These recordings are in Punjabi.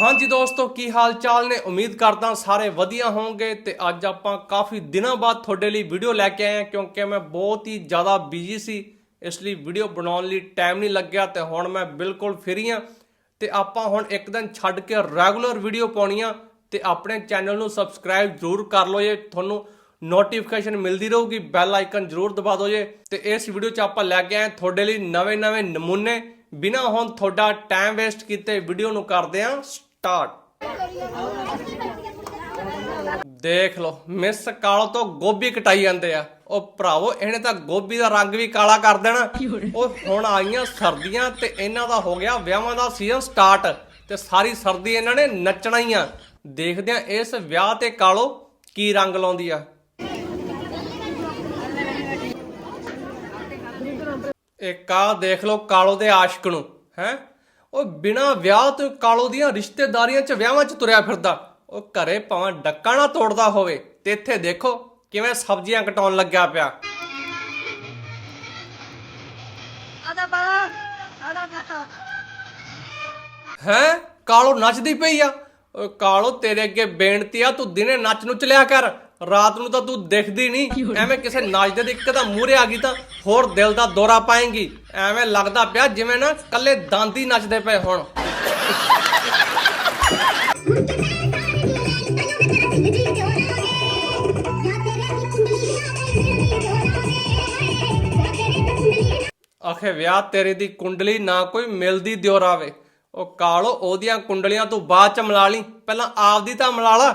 ਹਾਂਜੀ ਦੋਸਤੋ, ਕੀ ਹਾਲ ਚਾਲ ਨੇ? ਉਮੀਦ ਕਰਦਾ ਸਾਰੇ ਵਧੀਆ ਹੋਵੋਗੇ ਤੇ ਅੱਜ ਆਪਾਂ ਕਾਫੀ ਦਿਨਾਂ ਬਾਅਦ ਤੁਹਾਡੇ ਲਈ ਵੀਡੀਓ ਲੈ ਕੇ ਆਏ ਹਾਂ ਕਿਉਂਕਿ ਮੈਂ ਬਹੁਤ ਹੀ ਜ਼ਿਆਦਾ ਬਿਜ਼ੀ ਸੀ, ਇਸ ਲਈ ਵੀਡੀਓ ਬਣਾਉਣ ਲਈ ਟਾਈਮ ਨਹੀਂ ਲੱਗਿਆ ਤੇ ਹੁਣ ਮੈਂ ਬਿਲਕੁਲ ਫਰੀ ਹਾਂ। ਤੇ ਆਪਾਂ ਹੁਣ ਇੱਕ ਦਿਨ ਛੱਡ ਕੇ ਰੈਗੂਲਰ ਵੀਡੀਓ ਪਾਉਣੀਆਂ ਤੇ ਆਪਣੇ ਚੈਨਲ ਨੂੰ ਸਬਸਕ੍ਰਾਈਬ ਜ਼ਰੂਰ ਕਰ ਲਓ ਜੇ ਤੁਹਾਨੂੰ ਨੋਟੀਫਿਕੇਸ਼ਨ ਮਿਲਦੀ ਰਹੂਗੀ ਬੈਲ ਆਈਕਨ ਜ਼ਰੂਰ ਦਬਾ ਦਿਓ ਜੇ। ਤੇ ਇਸ ਵੀਡੀਓ 'ਚ ਆਪਾਂ ਲੈ ਕੇ ਆਏ ਤੁਹਾਡੇ ਲਈ ਨਵੇਂ-ਨਵੇਂ ਨਮੂਨੇ। ਬਿਨਾ ਹੁਣ ਤੁਹਾਡਾ ਟਾਈਮ ਵੇਸਟ ਕੀਤੇ ਵੀਡੀਓ ਨੂੰ ਕਰਦੇ ਹਾਂ। ਸਟਾਰਟ ਦੇਖ ਲਓ ਮਿਸ ਕਾਲੋ ਤੋਂ ਗੋਭੀ ਕਟਾਈ ਜਾਂਦੇ ਆ। ਉਹ ਭਰਾਵੋ, ਇਹਨੇ ਤਾਂ ਗੋਭੀ ਦਾ ਰੰਗ ਵੀ ਕਾਲਾ ਕਰ ਦੇਣਾ। ਉਹ ਹੁਣ ਆਈਆਂ ਸਰਦੀਆਂ ਤੇ ਇਹਨਾਂ ਦਾ ਹੋ ਗਿਆ ਵਿਆਹਾਂ ਦਾ ਸੀਜ਼ਨ ਸਟਾਰਟ ਤੇ ਸਾਰੀ ਸਰਦੀ ਇਹਨਾਂ ਨੇ ਨੱਚਣਾ ਹੀ ਆ। ਦੇਖਦੇ ਆ ਇਸ ਵਿਆਹ ਤੇ ਕਾਲੋ ਕੀ ਰੰਗ ਲਾਉਂਦੀ ਆ। ਇੱਕ ਆ ਦੇਖ ਲਓ ਕਾਲੋ ਦੇ ਆਸ਼ਕ ਨੂੰ, ਹੈ? ਉਹ ਬਿਨਾ ਵਿਆਹ ਤੋਂ ਕਾਲੋ ਦੀਆਂ ਰਿਸ਼ਤੇਦਾਰੀਆਂ 'ਚ ਵਿਆਹਾਂ 'ਚ ਤੁਰਿਆ ਫਿਰਦਾ। ਉਹ ਘਰੇ ਭਾਵੇਂ ਡੱਕਾ ਨਾ ਤੋੜਦਾ ਹੋਵੇ ਤੇ ਇੱਥੇ ਦੇਖੋ ਕਿਵੇਂ ਸਬਜ਼ੀਆਂ ਕਟਾਉਣ ਲੱਗਿਆ ਪਿਆ। ਆਦਾ ਬਾਲਾ ਆਦਾ ਬਾਲਾ ਹੈ? ਕਾਲੋ ਨੱਚਦੀ ਪਈ ਆ। ਓਏ ਕਾਲੋ ਤੇਰੇ ਅੱਗੇ ਬੇਨਤੀ ਆ ਤੂੰ ਦਿਨੇ ਨੱਚ ਨੁੱਚ ਲਿਆ ਕਰ। ਰਾਤ ਨੂੰ ਤਾਂ ਤੂੰ ਦਿਖਦੀ ਨਹੀਂ। ਐਵੇਂ ਕਿਸੇ ਨਾਚਦੇ ਦੀ ਇੱਕ ਮੂਹਰੇ ਆ ਗਈ ਤਾਂ ਹੋਰ ਦਿਲ ਦਾ ਦੌਰਾ ਪਾਏਂਗੀ। ਐਵੇਂ ਲੱਗਦਾ ਪਿਆ ਜਿਵੇਂ ਨਾ ਕੱਲੇ ਦਾੰਦੀ ਨੱਚਦੇ ਪਏ ਹੁਣ। ਆਖੇ, ਵਿਆਹ ਤੇਰੇ ਦੀ ਕੁੰਡਲੀ ਨਾ ਕੋਈ ਮਿਲਦੀ ਦਿਉਰ ਉਹ ਕਾਲੋ ਉਹਦੀਆਂ ਕੁੰਡਲੀਆਂ ਤੂੰ ਬਾਅਦ ਚ ਮਿਲਾ ਲਈ। ਪਹਿਲਾਂ ਆਪਦੀ ਤਾਂ ਮਿਲਾ ਲਾ।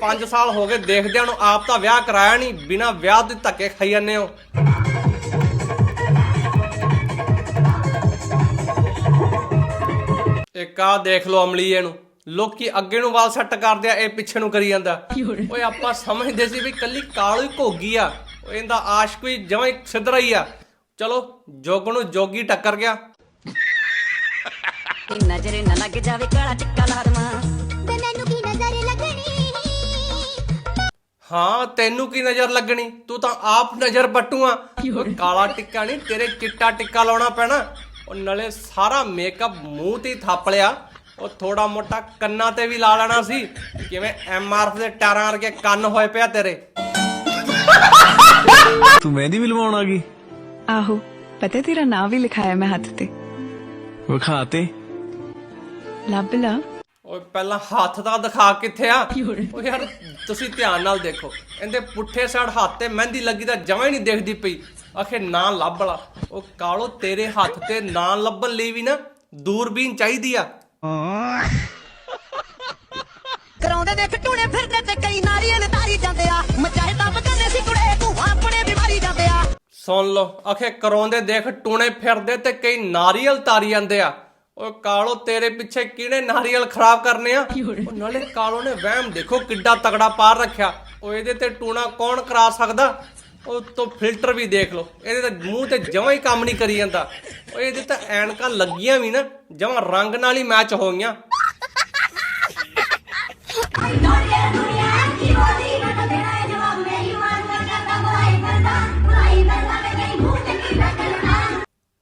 5 ਸਾਲ ਹੋ ਗਏ ਦੇਖਦਿਆਂ ਨੂੰ ਆਪ ਤਾਂ ਵਿਆਹ ਕਰਾਇਆ ਨਹੀਂ ਬਿਨਾ ਵਿਆਹ ਦੇ ਧੱਕੇ ਖਾਈ ਜਾਂਦੇ ਹੋ। ਇੱਕ ਆ ਦੇਖ ਲਓ ਅਮਲੀ ਇਹਨੂੰ ਲੋਕੀ ਅੱਗੇ ਨੂੰ ਵਾਲ ਸੈੱਟ ਕਰਦੇ ਆ ਇਹ ਪਿੱਛੇ ਨੂੰ ਕਰੀ ਜਾਂਦਾ। ਓਏ ਆਪਾਂ ਸਮਝਦੇ ਸੀ ਵੀ ਕੱਲੀ ਕਾਲੋ ਹੀ ਘੋਗੀ ਆ। ਇਹਦਾ ਆਸ਼ਕ ਵੀ ਜਮਾਂ ਸਿੱਧਰਾ ਹੀ ਆ। ਚਲੋ ਜੋਗ ਨੂੰ ਜੋਗੀ ਟੱਕਰ ਗਿਆ। ਕਿ ਨਜ਼ਰ ਨਾ ਲੱਗ ਜਾਵੇ ਕਾਲਾ ਟਿੱਕਾ ਲਾ ਦਵਾਂ ਤੇ ਮੈਨੂੰ ਕੀ ਨਜ਼ਰ ਲੱਗਣੀ? ਹਾਂ ਤੈਨੂੰ ਕੀ ਨਜ਼ਰ ਲੱਗਣੀ? ਤੂੰ ਤਾਂ ਆਪ ਨਜ਼ਰ ਬੱਟੂਆ ਕਾਲਾ ਟਿੱਕਾ ਨਹੀਂ ਤੇਰੇ ਚਿੱਟਾ ਟਿੱਕਾ ਲਾਉਣਾ ਪੈਣਾ। ਉਹ ਨਾਲੇ ਸਾਰਾ ਮੇਕਅਪ ਮੂੰਹ ਤੇ ਥੱਪ ਲਿਆ। ਉਹ ਥੋੜਾ ਮੋਟਾ ਕੰਨਾਂ ਤੇ ਵੀ ਲਾ ਲੈਣਾ ਸੀ। ਕਿਵੇਂ ਐਮਆਰਐਫ ਦੇ ਟਾਰਾਂ ਵਰਗੇ ਕੰਨ ਹੋਏ ਪਿਆ ਤੇਰੇ। ਤੂੰ ਮਹਿੰਦੀ ਵੀ ਲਵਾਉਣ ਆ ਗਈ? ਆਹੋ ਪਤਾ ਤੇਰਾ ਨਾਂ ਵੀ ਲਿਖਾਇਆ ਮੈਂ ਹੱਥ ਤੇ। ਵਿਖਾ ਤੇ। ਲੱਭ ਲਾ। ਓਏ ਪਹਿਲਾਂ ਹੱਥ ਦਾ ਦਿਖਾ ਕਿੱਥੇ ਆ? ਓ ਯਾਰ ਤੁਸੀਂ ਧਿਆਨ ਨਾਲ ਦੇਖੋ। ਇਹਦੇ ਪੁੱਠੇ ਸਾਈਡ ਹੱਥ ਤੇ ਮਹਿੰਦੀ ਲੱਗੀ ਤਾਂ ਜਮਾਂ ਹੀ ਨਹੀਂ ਦਿਖਦੀ ਪਈ। ਆਖੇ ਨਾਂ ਲੱਭ ਲਾ। ਉਹ ਕਾਲੋ ਤੇਰੇ ਹੱਥ ਤੇ ਨਾਂ ਲੱਭਣ ਲਈ ਵੀ ਨਾ ਦੂਰਬੀਨ ਚਾਹੀਦੀ ਆ। ਕਰਾਉਂਦੇ ਦੇਖ ਟੂਣੇ ਫਿਰਦੇ ਤੇ ਕਈ ਨਾਰੀਆਂ ਤਾਰੀ ਜਾਂਦੇ ਆ। ਮਚਾਏ ਤਾਂ ਬਚਾਉਂਦੇ ਸੀ ਕੁੜੇ ਤੂੰ ਆਪਣੇ ਵੀ ਮਾਰੀ ਜਾਂਦੇ ਆ। ਸੁਣ ਲਓ। ਆਖੇ ਕਰਾਉਂਦੇ ਦੇਖ ਟੂਣੇ ਫਿਰਦੇ ਤੇ ਕਈ ਨਾਰੀਅਲ ਤਾਰੀ ਜਾਂਦੇ ਆ। ਓਏ ਕਾਲੋ ਤੇਰੇ ਪਿੱਛੇ ਕਿਹਨੇ ਨਾਰੀਅਲ ਖਰਾਬ ਕਰਨੇ ਆ? ਉਹ ਨਾਲੇ ਕਾਲੋ ਨੇ ਵਹਿਮ ਦੇਖੋ ਕਿੱਡਾ ਤਗੜਾ ਪਾਰ ਰੱਖਿਆ। ਉਹ ਇਹਦੇ ਤੇ ਟੂਣਾ ਕੌਣ ਕਰਾ ਸਕਦਾ? ਉਹ ਤੋਂ ਫਿਲਟਰ ਵੀ ਦੇਖ ਲਓ। ਇਹਦੇ ਤਾਂ ਮੂੰਹ ਤੇ ਜਮਾਂ ਹੀ ਕੰਮ ਨਹੀਂ ਕਰੀ ਜਾਂਦਾ। ਓਏ ਇਹਦੇ ਤਾਂ ਐਨਕਾਂ ਲੱਗੀਆਂ ਵੀ ਨਾ ਜਮਾਂ ਰੰਗ ਨਾਲ ਹੀ ਮੈਚ ਹੋ ਗਈਆਂ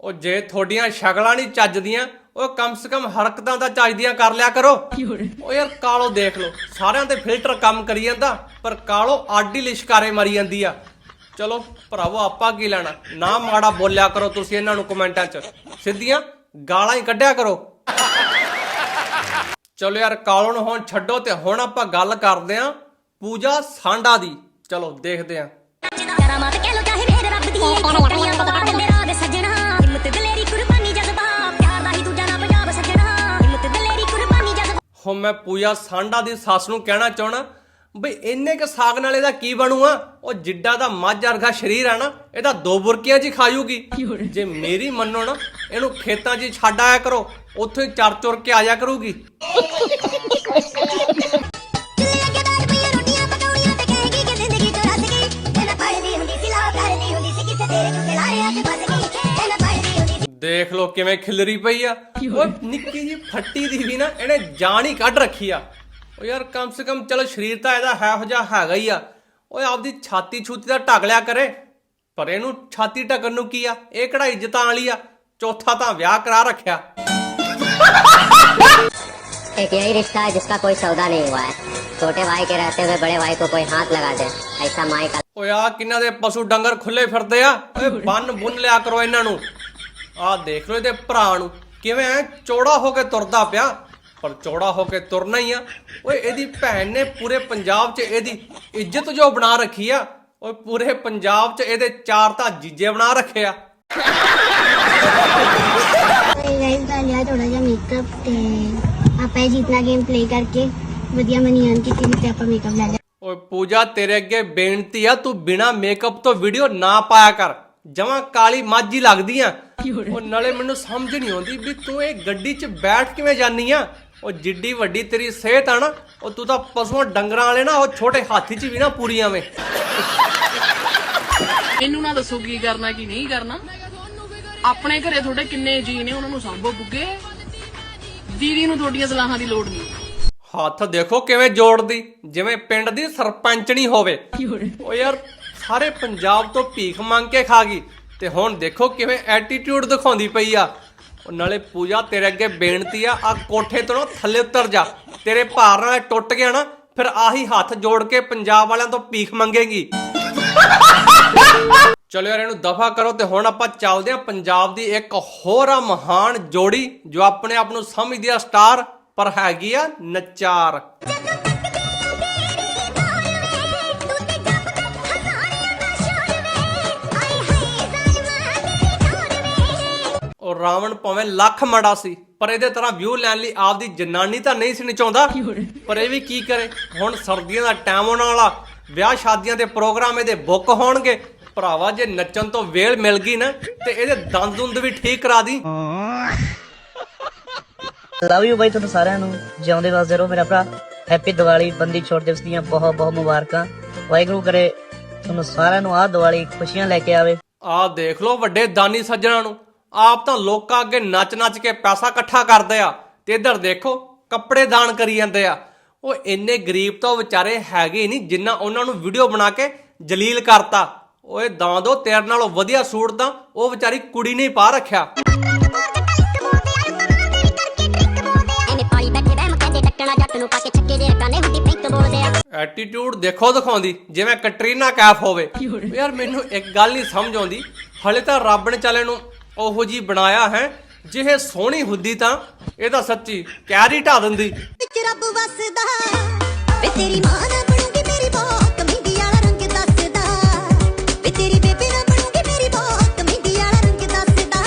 ਉਹ ਜੇ ਤੁਹਾਡੀਆਂ ਸ਼ਕਲਾਂ ਨਹੀਂ ਚੱਜਦੀਆਂ ਉਹ ਕਮ ਸੇ ਕਮ ਹਰਕਤਾਂ ਤਾਂ ਚੱਜਦੀਆਂ ਕਰ ਲਿਆ ਕਰੋ। ਉਹ ਯਾਰ ਕਾਲੋ ਦੇਖ ਲਓ ਸਾਰਿਆਂ ਤੇ ਫਿਲਟਰ ਕੰਮ ਕਰੀ ਜਾਂਦਾ ਪਰ ਕਾਲੋ ਆਡੀ ਲਿਸ਼ਕਾਰੇ ਮਾਰੀ ਜਾਂਦੀ ਆ। ਚਲੋ ਭਰਾਵੋ ਆਪਾਂ ਕੀ ਲੈਣਾ? ਨਾ ਮਾੜਾ ਬੋਲਿਆ ਕਰੋ ਤੁਸੀਂ ਇਹਨਾਂ ਨੂੰ ਕਮੈਂਟਾਂ 'ਚ। ਸਿੱਧੀਆਂ ਗਾਲਾਂ ਹੀ ਕੱਢਿਆ ਕਰੋ। ਚਲੋ ਯਾਰ ਕਾਲੋ ਨੂੰ ਹੁਣ ਛੱਡੋ ਤੇ ਹੁਣ ਆਪਾਂ ਗੱਲ ਕਰਦੇ ਆਂ ਪੂਜਾ ਸਾਂਡਾ ਦੀ। ਚਲੋ ਦੇਖਦੇ ਆਂ। ਜਜ਼ਬਾ ਮੈਂ ਪੂਜਾ ਸਾਂਡਾ ਦੀ ਸੱਸ ਨੂੰ ਕਹਿਣਾ ਚਾਹਣਾ ਬਈ ਇੰਨੇ ਕ ਸਾਗ ਨਾਲ ਇਹਦਾ ਕੀ ਬਣੂਆ ਉਹ ਜਿੱਡਾ ਦਾ ਮੱਝ ਵਰਗਾ ਸਰੀਰ ਆ ਨਾ ਇਹਦਾ ਦੋ ਬੁਰਕੀਆਂ 'ਚ ਹੀ ਖਾਜੂਗੀ। ਜੇ ਮੇਰੀ ਮੰਨੋ ਨਾ, ਇਹਨੂੰ ਖੇਤਾਂ 'ਚ ਹੀ ਛੱਡ ਆਇਆ ਕਰੋ, ਉੱਥੇ ਹੀ ਚਰ ਚੁਰ ਕੇ ਆਇਆ ਕਰੂਗੀ। ਦੇਖ ਲੋ ਕਿਵੇਂ ਖਿਲਰੀ ਪਈ ਆ ਓਏ ਨਿੱਕੀ ਜੀ ਫੱਟੀ ਦੀ ਵੀ ਨਾ ਇਹਨੇ ਜਾਨ ਹੀ ਕੱਢ ਰੱਖੀ ਆ ਓ ਯਾਰ ਕਮ ਸੇ ਕਮ ਚਲੋ ਸਰੀਰ ਤਾਂ ਇਹਦਾ ਹੈ ਹੋ ਜਾ ਹੈਗਾ ਹੀ ਆ ਓਏ ਆਪਦੀ ਛਾਤੀ ਛੂਤੀ ਦਾ ਢੱਕ ਲਿਆ ਕਰੇ ਪਰ ਇਹਨੂੰ ਛਾਤੀ ਢੱਕਣ ਨੂੰ ਕੀ ਆ ਇਹ ਕਿਹੜਾ ਇੱਜ਼ਤਾਂ ਵਾਲੀ ਆ ਚੌਥਾ ਤਾਂ ਵਿਆਹ ਕਰਾ ਰੱਖਿਆ एक यही रिश्ता है जिसका कोई सौदा नहीं हुआ है छोटे भाई के रहते हुए बड़े भाई को कोई हाथ लगा दे ऐसा माई का ਓਏ ਆ ਕਿੰਨਾ ਦੇ ਪਸ਼ੂ ਡੰਗਰ ਖੁੱਲੇ ਫਿਰਦੇ ਆ ਓਏ ਬੰਨ ਬੁੰਨ ਲਿਆ ਕਰੋ ਇਹਨਾਂ ਨੂੰ ਆ ਦੇਖ ਲਓ ਇਹਦੇ ਭਰਾ ਨੂੰ। ਕਿਵੇਂ ਐ ਚੌੜਾ ਹੋ ਕੇ ਤੁਰਦਾ ਪਿਆ। ਪਰ ਚੌੜਾ ਹੋ ਕੇ ਤੁਰਨਾ ਹੀ ਆ। ਓਏ ਇਹਦੀ ਭੈਣ ਨੇ ਪੂਰੇ ਪੰਜਾਬ 'ਚ ਇਹਦੀ ਇੱਜ਼ਤ ਜੋ ਬਣਾ ਰੱਖੀ ਆ ਓਏ ਪੂਰੇ ਪੰਜਾਬ 'ਚ ਇਹਦੇ ਚਾਰ ਤਾਂ ਜੀਜੇ ਬਣਾ ਰੱਖੇ ਆ। ਗਾਇਸ ਕਰ ਲਿਆ ਥੋੜਾ ਜਿਹਾ ਮੇਕਅਪ ਤੇ ਆਪਾਂ ਇਹ ਜਿੰਨਾ ਗੇਮ ਪਲੇ ਕਰਕੇ ਵਧੀਆ ਮਨੀ ਆਂ ਕੀਤੀ ਤੇ ਆਪਾਂ ਮੇਕਅਪ ਲੈ ਲਿਆ। ਓਏ ਪੂਜਾ ਤੇਰੇ ਅੱਗੇ ਬੇਨਤੀ ਆ ਤੂੰ ਬਿਨਾ ਮੇਕਅਪ ਤੋਂ ਵੀਡੀਓ ਨਾ ਪਾਇਆ ਕਰ। ਜਮਾਂ ਕਾਲੀ ਮਾਝੀ ਲੱਗਦੀ ਆ। ਉਹ ਨਾਲੇ ਮੈਨੂੰ ਸਮਝ ਨਹੀਂ ਆਉਂਦੀ ਵੀ ਤੂੰ ਇਹ ਗੱਡੀ 'ਚ ਬੈਠ ਕਿਵੇਂ ਜਾਨੀ ਆ? ਉਹ ਜਿੱਡੀ ਵੱਡੀ ਤੇਰੀ ਸਿਹਤ ਆ ਨਾ ਉਹ ਤੂੰ ਤਾਂ ਪਸ਼ੂਆਂ ਡੰਗਰਾਂ ਵਾਲੇ ਨਾ ਉਹ ਛੋਟੇ ਹਾਥੀ 'ਚ ਵੀ ਨਾ ਪੂਰੀ ਆਵੇਂ ਮੈਨੂੰ ਨਾ ਦੱਸੋ ਕੀ ਕਰਨਾ ਕੀ ਨਹੀਂ ਕਰਨਾ? ਆਪਣੇ ਘਰੇ ਤੁਹਾਡੇ ਕਿੰਨੇ ਜੀ ਨੇ ਉਹਨਾਂ ਨੂੰ ਸੰਭੋ ਬੁੱਗੇ? ਦੀਦੀ ਨੂੰ ਤੁਹਾਡੀਆਂ ਸਲਾਹਾਂ ਦੀ ਲੋੜ ਨਹੀਂ। ਹੱਥ ਦੇਖੋ ਕਿਵੇਂ ਜੋੜਦੀ ਜਿਵੇਂ ਪਿੰਡ ਦੀ ਸਰਪੰਚਣੀ ਹੋਵੇ। ਓ ਯਾਰ ਸਾਰੇ ਪੰਜਾਬ ਤੋਂ ਭੀਖ ਮੰਗ ਕੇ ਖਾ ਗਈ। ਤੇ ਹੁਣ ਦੇਖੋ ਕਿਵੇਂ ਐਟੀਟਿਊਡ ਦਿਖਾਉਂਦੀ ਪਈ ਆ। ਨਾਲੇ ਪੂਜਾ, ਤੇਰੇ ਅੱਗੇ ਬੇਨਤੀ ਆ ਆ ਕੋਠੇ ਤੋਂ ਨਾ ਥੱਲੇ ਉਤਰ ਜਾ। ਤੇਰੇ ਭਾਰ ਨਾਲ ਟੁੱਟ ਗਿਆ ਨਾ, ਫਿਰ ਆਹੀ ਹੱਥ ਜੋੜ ਕੇ ਪੰਜਾਬ ਵਾਲਿਆਂ ਤੋਂ ਭੀਖ ਮੰਗੇਗੀ। ਚਲੋ ਯਾਰ, ਇਹਨੂੰ ਦਫਾ ਕਰੋ ਤੇ ਹੁਣ ਆਪਾਂ ਚੱਲਦੇ ਆ ਪੰਜਾਬ ਦੀ ਇੱਕ ਹੋਰ ਆ ਮਹਾਨ ਜੋੜੀ, ਜੋ ਆਪਣੇ ਆਪ ਨੂੰ ਸਮਝਦੀ ਆ ਸਟਾਰ, ਪਰ ਹੈਗੀ ਆ ਨਚਾਰ। ਉਹ ਰਾਵਣ ਭਾਵੇਂ ਲੱਖ ਮੜਾ ਸੀ ਪਰ ਇਹਦੇ ਤਰ੍ਹਾਂ ਵਿਊ ਲੈਣ ਲਈ ਆਪਦੀ ਜਨਾਨੀ ਤਾਂ ਨਹੀਂ ਸੀ ਨਚਾਉਂਦਾ। ਪਰ ਇਹ ਵੀ ਕੀ ਕਰੇ? ਹੁਣ ਸਰਦੀਆਂ ਦਾ ਟਾਈਮ ਆਉਣ ਵਾਲਾ ਵਿਆਹ ਸ਼ਾਦੀਆਂ ਦੇ ਪ੍ਰੋਗਰਾਮ ਇਹਦੇ ਬੁੱਕ ਹੋਣਗੇ। ਭਰਾਵਾ ਜੇ ਨੱਚਣ ਤੋਂ ਵੇਲ ਮਿਲ ਗਈ ਨਾ ਤੇ ਇਹਦੇ ਦੰਦ ਦੁੰਦ ਵੀ ਠੀਕ ਕਰਾ ਦੀ। ਲਵ ਯੂ ਬਾਈ ਤੁਹਾਨੂੰ ਸਾਰਿਆਂ ਨੂੰ। ਜਿਉਂਦੇ ਵਸਦੇ ਰਹੋ ਮੇਰਾ ਭਰਾ। ਹੈਪੀ ਦੀਵਾਲੀ ਬੰਦੀ ਛੋੜ ਦਿਵਸ ਦੀਆਂ ਬਹੁਤ ਬਹੁਤ ਮੁਬਾਰਕਾਂ। ਵਾਹਿਗੁਰੂ ਕਰੇ ਤੁਹਾਨੂੰ ਸਾਰਿਆਂ ਨੂੰ ਆਹ ਦੀਵਾਲੀ ਖੁਸ਼ੀਆਂ ਲੈ ਕੇ ਆਵੇ। ਆਹ ਦੇਖ ਲਓ ਵੱਡੇ ਦਾਨੀ ਸੱਜਣਾ ਨੂੰ। ਆਪ ਤਾਂ ਲੋਕਾਂ ਅੱਗੇ ਨੱਚ-ਨੱਚ ਕੇ ਪੈਸਾ ਇਕੱਠਾ ਕਰਦੇ ਆ ਤੇ ਇੱਧਰ ਦੇਖੋ ਕੱਪੜੇ ਦਾਨ ਕਰੀ ਜਾਂਦੇ ਆ। ਉਹ ਇੰਨੇ ਗਰੀਬ ਤਾਂ ਵਿਚਾਰੇ ਹੈਗੇ ਨਹੀਂ ਜਿੰਨਾ ਉਹਨਾਂ ਨੂੰ ਵੀਡੀਓ ਬਣਾ ਕੇ ਜਲੀਲ ਕਰਤਾ। ਓਏ ਦਾਂਦੋ ਤੇਰੇ ਨਾਲੋਂ ਵਧੀਆ ਸੂਟ ਤਾਂ ਉਹ ਵਿਚਾਰੀ ਕੁੜੀ ਨੇ ਪਾ ਰੱਖਿਆ। ਦੇ ਐਟੀਟਿਊਡ ਦੇਖੋ ਦਿਖਾਉਂਦੀ ਜਿਵੇਂ ਕਟਰੀਨਾ ਕੈਫ ਹੋਵੇ। ਯਾਰ ਮੈਨੂੰ ਇੱਕ ਗੱਲ ਨਹੀਂ ਸਮਝ ਆਉਂਦੀ। ਹਲੇ ਤਾਂ ਰੱਬ ਨੇ ਚਾਲੇ ਨੂੰ ਉਹੋ ਜੀ ਬਣਾਇਆ ਹੈ ਜਿਹੇ ਸੋਹਣੀ ਹੁੰਦੀ ਤਾਂ ਇਹ ਤਾਂ ਸੱਚੀ ਕੈਰੀ ਢਾ ਦਿੰਦੀ। ਵਿੱਚ ਰੱਬ ਵਸਦਾ ਵੇ ਤੇਰੀ ਮਾਂ ਨਾ ਬਣੂਗੀ ਮੇਰੀ ਬਹੁਤ ਮਹਿੰਦੀ ਵਾਲਾ ਰੰਗ ਦੱਸਦਾ। ਵੇ ਤੇਰੀ ਬੇਬੇ ਨਾ ਬਣੂਗੀ ਮੇਰੀ ਬਹੁਤ ਮਹਿੰਦੀ ਵਾਲਾ ਰੰਗ ਦੱਸਦਾ।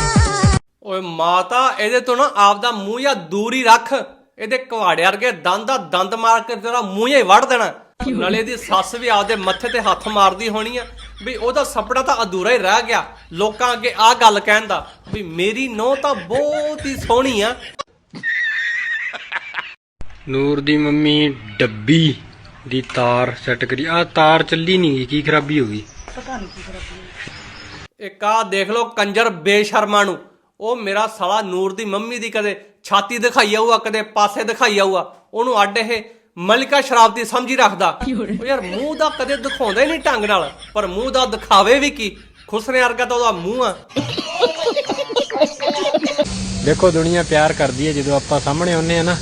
ਓਏ ਮਾਤਾ ਇਹਦੇ ਤੋਂ ਨਾ ਆਪਦਾ ਮੂੰਹ ਜਾਂ ਦੂਰ ਹੀ ਰੱਖ ਇਹਦੇ ਕੁਹਾੜੇ ਵਰਗੇ ਦੰਦ ਦਾ ਦੰਦ ਮਾਰ ਕੇ ਤੇਰਾ ਮੂੰਹ ਹੀ ਵੜ ਦੇਣਾ। ਨਾਲੇ ਇਹਦੀ ਸੱਸ ਵੀ ਆਪਦੇ ਮੱਥੇ ਤੇ ਹੱਥ ਮਾਰਦੀ ਹੋਣੀ ਆ। ਵੀ ਉਹਦਾ ਸੁਪਨਾ ਤਾਂ ਅਧੂਰਾ ਹੀ ਰਹਿ ਗਿਆ। ਲੋਕਾਂ ਅੱਗੇ ਆ ਗੱਲ ਕਹਿਣ ਦਾ ਵੀ ਮੇਰੀ ਨੋਹ ਤਾਂ ਬਹੁਤ ਹੀ ਸੋਹਣੀ ਆ। ਨੂਰ ਦੀ ਮੰਮੀ ਡੱਬੀ ਦੀ ਤਾਰ ਸੈੱਟ ਕਰੀ। ਆ ਤਾਰ ਚੱਲੀ ਨਹੀਂ ਗਈ ਕੀ ਖਰਾਬੀ ਹੋ ਗਈ? ਇੱਕ ਆ ਦੇਖ ਲਓ ਕੰਜਰ ਬੇਸ਼ਰਮਾ ਨੂੰ। ਉਹ ਮੇਰਾ ਸਾਲਾ ਨੂਰ ਦੀ ਮੰਮੀ ਦੀ ਕਦੇ ਛਾਤੀ ਦਿਖਾਈ ਆਊਗਾ ਕਦੇ ਪਾਸੇ ਦਿਖਾਈ ਆਊਗਾ। ਉਹਨੂੰ ਅੱਡ ਇਹ ਮਲਿਕਾ ਸ਼ਰਾਬ ਦੀ ਸਮਝੀ ਰੱਖਦਾ। ਉਹ ਯਾਰ ਮੂੰਹ ਦਾ ਕਦੇ ਦਿਖਾਉਂਦਾ ਹੀ ਨਹੀਂ ਢੰਗ ਨਾਲ ਪਰ ਮੂੰਹ ਦਾ ਦਿਖਾਵੇ ਵੀ ਕੀ? ਖੁਸਰੇ ਵਰਗਾ ਤਾਂ ਉਹਦਾ ਮੂੰਹ ਆ। ਦੇਖੋ ਦੁਨੀਆ ਪਿਆਰ ਕਰਦੀ ਹੈ ਜਦੋਂ ਆਪਾਂ ਸਾਹਮਣੇ ਆਉਂਦੇ ਆ ਨਾ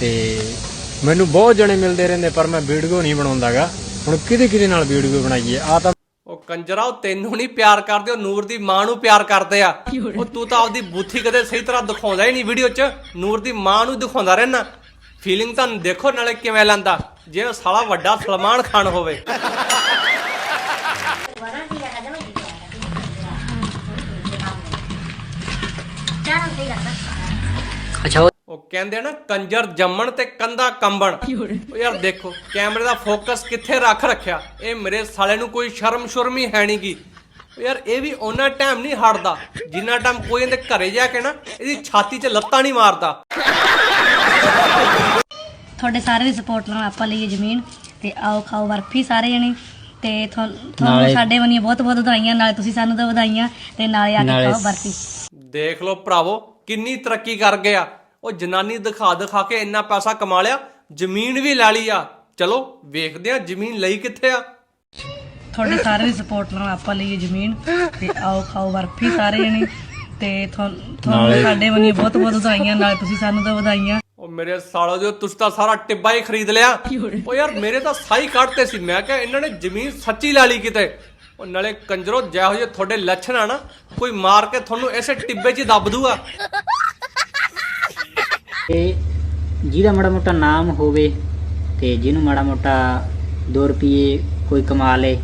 ਤੇ ਮੈਨੂੰ ਬਹੁਤ ਜਣੇ ਮਿਲਦੇ ਰਹਿੰਦੇ ਪਰ ਮੈਂ ਵੀਡੀਓ ਨਹੀਂ ਬਣਾਉਂਦਾਗਾ। ਹੁਣ ਕਿਹਦੇ ਕਿਹਦੇ ਨਾਲ ਵੀਡੀਓ ਬਣਾਈਏ? ਆ ਤਾਂ ਉਹ ਕੰਜਰਾ ਉਹ ਤੈਨੂੰ ਨਹੀਂ ਪਿਆਰ ਕਰਦੇ ਉਹ ਨੂਰ ਦੀ ਮਾਂ ਨੂੰ ਪਿਆਰ ਕਰਦੇ ਆ। ਉਹ ਤੂੰ ਤਾਂ ਆਪਦੀ ਬੁੱਥੀ ਕਦੇ ਸਹੀ ਤਰ੍ਹਾਂ ਦਿਖਾਉਂਦਾ ਹੀ ਨਹੀਂ ਵੀਡੀਓ 'ਚ ਨੂਰ ਦੀ ਮਾਂ ਨੂੰ ਦਿਖਾਉਂਦਾ ਰਹਿਣਾ ਫੀਲਿੰਗ ਤਾਂ ਦੇਖੋ ਨਾਲੇ ਕਿਵੇਂ ਲੈਂਦਾ। ਜਿਵੇਂ ਸਾਲਾ ਵੱਡਾ ਸਲਮਾਨ ਖਾਨ ਹੋਵੇ। ਅੱਛਾ ਉਹ ਕਹਿੰਦੇ ਨਾ ਕੰਜਰ ਜੰਮਣ ਤੇ ਕੰਦਾ ਕੰਬਣ। ਉਹ ਯਾਰ ਦੇਖੋ ਕੈਮਰੇ ਦਾ ਫੋਕਸ ਕਿੱਥੇ ਰੱਖ ਰੱਖਿਆ? ਇਹ ਮੇਰੇ ਸਾਲੇ ਨੂੰ ਕੋਈ ਸ਼ਰਮ ਸ਼ੁਰਮ ਹੀ ਹੈ ਨਹੀਂਗੀ ਯਾਰ ਇਹ ਵੀ ਉਹਨਾਂ ਟਾਈਮ ਨਹੀਂ ਹਟਦਾ ਜਿੰਨਾ ਟਾਈਮ ਕੋਈ ਇਹਦੇ ਘਰੇ ਜਾ ਕੇ ਨਾ ਇਹਦੀ ਛਾਤੀ 'ਚ ਲੱਤਾਂ ਨਹੀਂ ਮਾਰਦਾ। ਤੁਹਾਡੇ ਸਾਰੇ ਦੀ ਸਪੋਰਟ ਨਾਲ ਆਪਾਂ ਲਈਏ ਜ਼ਮੀਨ ਤੇ ਆਓ ਖਾਓ ਬਰਫੀ ਸਾਰੇ ਜਣੇ ਤੇ ਤੁਹਾਨੂੰ ਸਾਡੇ ਵੱਲੋਂ ਬਹੁਤ ਬਹੁਤ ਵਧਾਈਆਂ ਨਾਲੇ ਤੁਸੀਂ ਸਾਨੂੰ ਤਾਂ ਵਧਾਈਆਂ ਤੇ ਨਾਲੇ ਆ ਕੇ ਖਾਓ ਬਰਫੀ ਦੇਖ ਲਓ ਭਰਾਵੋ ਕਿੰਨੀ ਤਰੱਕੀ ਕਰ ਗਿਆ ਉਹ ਜਨਾਨੀ ਦਿਖਾ ਦਿਖਾ ਕੇ ਇੰਨਾ ਪੈਸਾ ਕਮਾ ਲਿਆ ਜ਼ਮੀਨ ਵੀ ਲੈ ਲਈ ਆ। ਚਲੋ ਵੇਖਦੇ ਆ ਜ਼ਮੀਨ ਲਈ ਕਿੱਥੇ ਆ। ਤੁਹਾਡੇ ਸਾਰੇ ਦੀ ਸਪੋਰਟ ਨਾਲ ਆਪਾਂ ਲਈਏ ਜ਼ਮੀਨ ਤੇ ਆਓ ਖਾਓ ਬਰਫੀ ਸਾਰੇ ਜਣੇ ਤੇ ਤੁਹਾਨੂੰ ਤੁਹਾਨੂੰ ਸਾਡੇ ਵੱਲੋਂ ਬਹੁਤ ਬਹੁਤ ਵਧਾਈਆਂ ਨਾਲੇ ਤੁਸੀਂ ਸਾਨੂੰ ਤਾਂ ਵਧਾਈਆਂ। ਉਹ ਮੇਰੇ ਸਾਲੋ ਜੋ ਤੁਸੀਂ ਤਾਂ ਸਾਰਾ ਟਿੱਬਾ ਹੀ ਖਰੀਦ ਲਿਆ। ਉਹ ਯਾਰ ਮੇਰੇ ਤਾਂ ਸਾਈ ਕੱਢਤੇ ਸੀ। ਮੈਂ ਕਿਹਾ ਇਹਨਾਂ ਨੇ ਜ਼ਮੀਨ ਸੱਚੀ ਲਾ ਲਈ ਕਿਤੇ। ਉਹ ਨਾਲੇ ਕੰਜਰੋ ਜਿਹੋ ਜਿਹੇ ਤੁਹਾਡੇ ਲੱਛਣ ਆ ਨਾ ਕੋਈ ਮਾਰ ਕੇ ਤੁਹਾਨੂੰ ਇਸੇ ਟਿੱਬੇ 'ਚ ਹੀ ਦੱਬ ਦੂਗਾ। ਤੇ ਜਿਹਦਾ ਮਾੜਾ ਮੋਟਾ ਨਾਮ ਹੋਵੇ ਤੇ ਜਿਹਨੂੰ ਮਾੜਾ ਮੋਟਾ 2 ਰੁਪਏ ਕੋਈ ਕਮਾ ਲੇ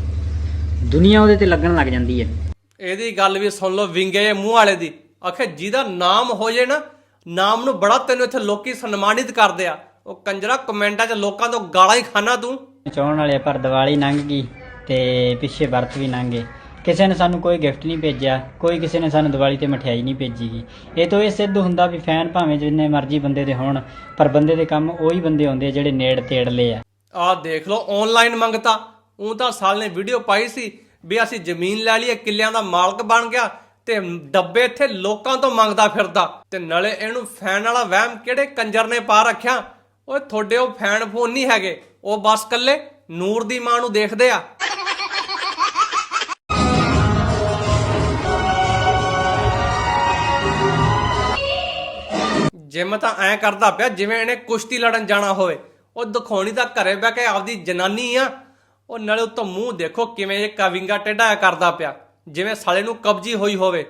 ਦੁਨੀਆ ਉਹਦੇ ਤੇ ਲੱਗਣ ਲੱਗ ਜਾਂਦੀ ਹੈ। ਇਹਦੀ ਗੱਲ ਵੀ ਸੁਣ ਲਓ ਵਿੰਗੇ ਜਿਹੇ ਮੂੰਹ ਵਾਲੇ ਦੀ। ਆਖੇ ਜਿਹਦਾ ਨਾਮ ਹੋ ਜੇ ਨਾ ਨਾਮ ਨੂੰ ਬੜਾ ਤੈਨੂੰ ਇੱਥੇ ਲੋਕੀ ਸਨਮਾਨਿਤ ਕਰਦੇ ਆ। ਉਹ ਕੰਜਰਾ ਕਮੈਂਟਾਂ 'ਚ ਲੋਕਾਂ ਤੋਂ ਗਾਲਾਂ ਹੀ ਖਾਣਾ ਤੂੰ। ਚਾਹਣ ਵਾਲੇ ਪਰ ਦੀਵਾਲੀ ਲੰਘ ਗਈ ਤੇ ਪਿੱਛੇ ਵਰਤ ਵੀ ਲੰਘ ਗਏ। ਕਿਸੇ ਨੇ ਸਾਨੂੰ ਕੋਈ ਗਿਫਟ ਨਹੀਂ ਭੇਜਿਆ ਕੋਈ ਕਿਸੇ ਨੇ ਸਾਨੂੰ ਦੀਵਾਲੀ ਤੇ ਮਠਿਆਈ ਨਹੀਂ ਭੇਜੀਗੀ ਇਹ ਤੋਂ ਇਹ ਸਿੱਧ ਹੁੰਦਾ ਵੀ ਫੈਨ ਭਾਵੇਂ ਜਿੰਨੇ ਮਰਜ਼ੀ ਬੰਦੇ ਦੇ ਹੋਣ ਪਰ ਬੰਦੇ ਦੇ ਕੰਮ ਉਹੀ ਬੰਦੇ ਹੁੰਦੇ ਆ ਜਿਹੜੇ ਨੇੜ ਤੇੜਲੇ ਆ। ਆਹ ਦੇਖ ਲਓ ਆਨਲਾਈਨ ਮੰਗਤਾ। ਉਹ ਤਾਂ ਸਾਲ ਨੇ ਵੀਡੀਓ ਪਾਈ ਸੀ ਵੀ ਅਸੀਂ ਜ਼ਮੀਨ ਲੈ ਲਈਏ ਕਿੱਲਿਆਂ ਦਾ ਮਾਲਕ ਬਣ ਗਿਆ। ਤੇ ਡੱਬੇ ਇੱਥੇ ਲੋਕਾਂ ਤੋਂ ਮੰਗਦਾ ਫਿਰਦਾ। ਤੇ ਨਾਲੇ ਇਹਨੂੰ ਫੈਨ ਵਾਲਾ ਵਹਿਮ ਕਿਹੜੇ ਕੰਜਰ ਨੇ ਪਾ ਰੱਖਿਆ? ਓਏ, ਤੁਹਾਡੇ ਉਹ ਫੈਨ ਫੋਨ ਨਹੀਂ ਹੈਗੇ। ਉਹ ਬਸ ਕੱਲੇ ਨੂਰ ਦੀ ਮਾਂ ਨੂੰ ਦੇਖਦੇ ਆ। ਜਿਮ ਤਾਂ ਐ ਕਰਦਾ ਪਿਆ ਜਿਵੇਂ ਇਹਨੇ ਕੁਸ਼ਤੀ ਲੜਨ ਜਾਣਾ ਹੋਵੇ। ਉਹ ਦਿਖਾਉਣੀ ਤਾਂ ਘਰੇ ਬਹਿ ਕੇ ਆਪਦੀ ਜਨਾਨੀ ਆ। ਉਹ ਨਾਲੇ ਉੱਤੋਂ ਮੂੰਹ ਦੇਖੋ ਕਿਵੇਂ ਇਹ ਕਵਿੰਗਾ ਟੇਢਾ ਕਰਦਾ ਪਿਆ। ਜਿਵੇਂ ਸਾਲੇ ਨੂੰ ਕਬਜੀ ਹੋਈ ਹੋਵੇ।